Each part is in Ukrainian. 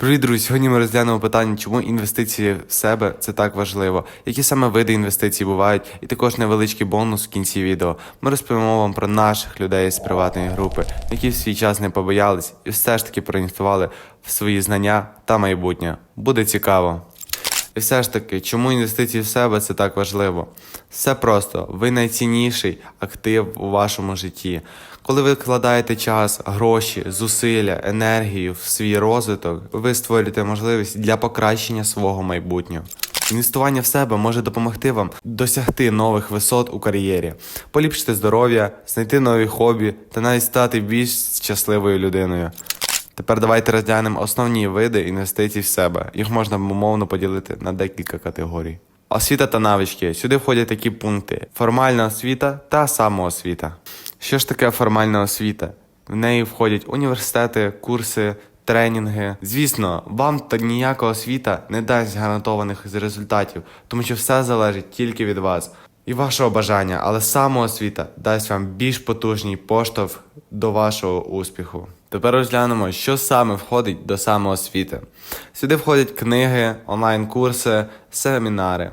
Привіт, друзі! Сьогодні ми розглянемо питання, чому інвестиції в себе це так важливо, які саме види інвестицій бувають, і також невеличкий бонус в кінці відео. Ми розповімо вам про наших людей з приватної групи, які в свій час не побоялись і все ж таки проінвестували в свої знання та майбутнє. Буде цікаво. І все ж таки, чому інвестиції в себе це так важливо? Все просто, ви найцінніший актив у вашому житті. Коли ви вкладаєте час, гроші, зусилля, енергію в свій розвиток, ви створюєте можливість для покращення свого майбутнього. Інвестування в себе може допомогти вам досягти нових висот у кар'єрі, поліпшити здоров'я, знайти нові хобі та навіть стати більш щасливою людиною. Тепер давайте розглянемо основні види інвестицій в себе. Їх можна умовно поділити на декілька категорій. Освіта та навички. Сюди входять такі пункти: формальна освіта та самоосвіта. Що ж таке формальна освіта? В неї входять університети, курси, тренінги. Звісно, вам та ніяка освіта не дасть гарантованих результатів, тому що все залежить тільки від вас і вашого бажання, але самоосвіта дасть вам більш потужний поштовх до вашого успіху. Тепер розглянемо, що саме входить до самоосвіти. Сюди входять книги, онлайн-курси, семінари.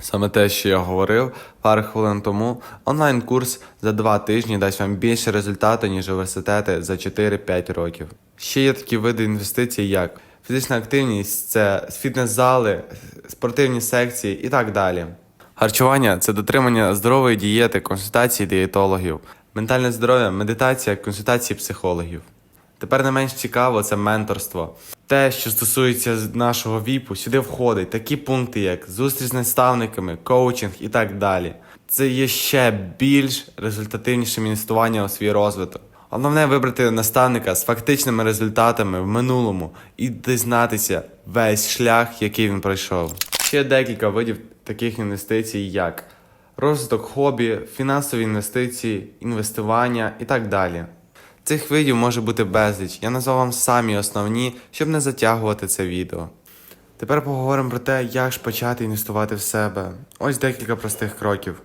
Саме те, що я говорив пару хвилин тому, онлайн-курс за два тижні дасть вам більше результату, ніж університети за 4-5 років. Ще є такі види інвестицій, як фізична активність, це фітнес-зали, спортивні секції і так далі. Харчування це дотримання здорової дієти, консультації дієтологів, ментальне здоров'я, медитація, консультації психологів. Тепер не менш цікаво це менторство. Те, що стосується нашого віпу, сюди входить такі пункти, як зустріч з наставниками, коучинг і так далі. Це є ще більш результативнішим інвестування у свій розвиток. Головне вибрати наставника з фактичними результатами в минулому і дізнатися весь шлях, який він пройшов. Ще декілька видів таких інвестицій, як розвиток хобі, фінансові інвестиції, інвестування і так далі. Цих видів може бути безліч. Я назвав вам самі основні, щоб не затягувати це відео. Тепер поговоримо про те, як ж почати інвестувати в себе. Ось декілька простих кроків.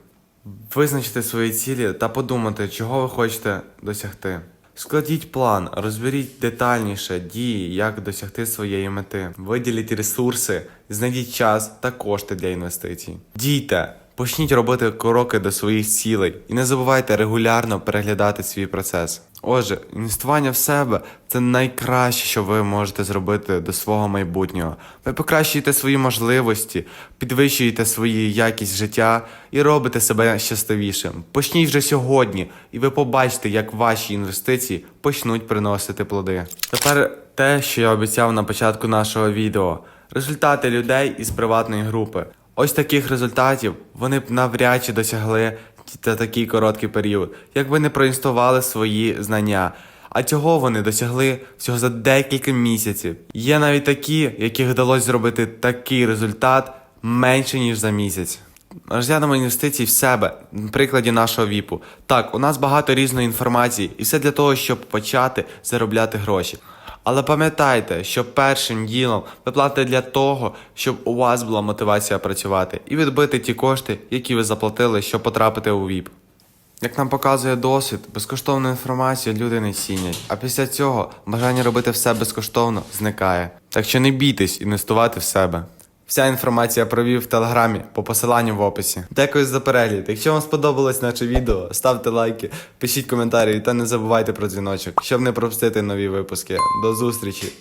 Визначити свої цілі та подумати, чого ви хочете досягти. Складіть план, розберіть детальніше дії, як досягти своєї мети. Виділіть ресурси, знайдіть час та кошти для інвестицій. Дійте, почніть робити кроки до своїх цілей і не забувайте регулярно переглядати свій процес. Отже, інвестування в себе це найкраще, що ви можете зробити до свого майбутнього. Ви покращуєте свої можливості, підвищуєте свою якість життя і робите себе щасливішим. Почніть вже сьогодні, і ви побачите, як ваші інвестиції почнуть приносити плоди. Тепер те, що я обіцяв на початку нашого відео: результати людей із приватної групи. Ось таких результатів вони б навряд чи досягли за такий короткий період, якби не проінвестували свої знання. А цього вони досягли всього за декілька місяців. Є навіть такі, яких вдалося зробити такий результат менше ніж за місяць. Розглянемо інвестиції в себе на прикладі нашого віпу. Так, у нас багато різної інформації, і все для того, щоб почати заробляти гроші. Але пам'ятайте, що першим ділом ви платите для того, щоб у вас була мотивація працювати і відбити ті кошти, які ви заплатили, щоб потрапити у ВІП. Як нам показує досвід, безкоштовну інформацію люди не цінять, а після цього бажання робити все безкоштовно зникає. Так що не бійтесь інвестувати в себе. Вся інформація про Вів в телеграмі по посиланню в описі. Дякую за перегляд. Якщо вам сподобалось наше відео, ставте лайки, пишіть коментарі та не забувайте про дзвіночок, щоб не пропустити нові випуски. До зустрічі!